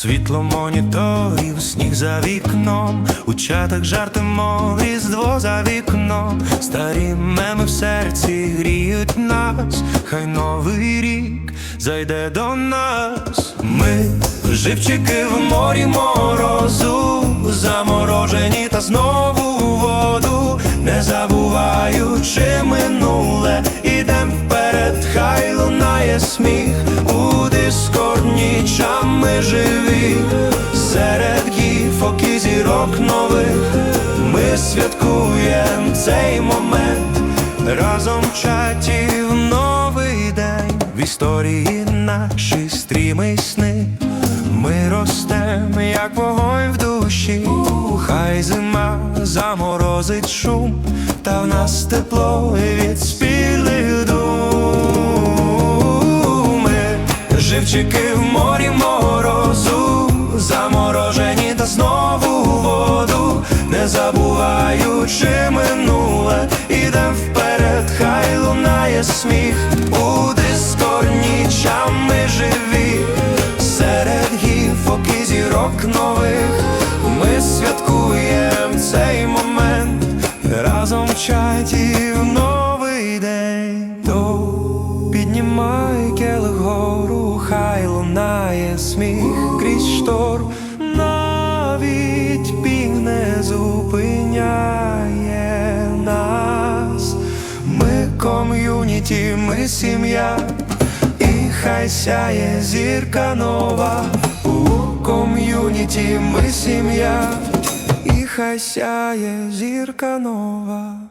Світло моніторів, сніг за вікном, у чатах жартимо, різдво за вікном, старі меми в серці гріють нас, хай новий рік зайде до нас. Ми живчики в морі морозу, заморожені та знову воду, не забуваючи минуле, ідем вперед, хай лунає сміх. У дискордні чами живі, серед гіфок і зірок нових, ми святкуємо цей момент, разом в чаті в новий день, в історії наші стріми сни. Ми ростем, як вогонь в душі, хай зима заморозить шум, та в нас тепло від спілих дум. Ми живчики в морі морозу, заморожені в в новий день. То піднімай келих гору, хай лунає сміх крізь шторм, навіть пінь не зупиняє нас. Ми ком'юніті, ми сім'я, і хай сяє зірка нова. У ком'юніті ми сім'я, хай сяє зірка нова.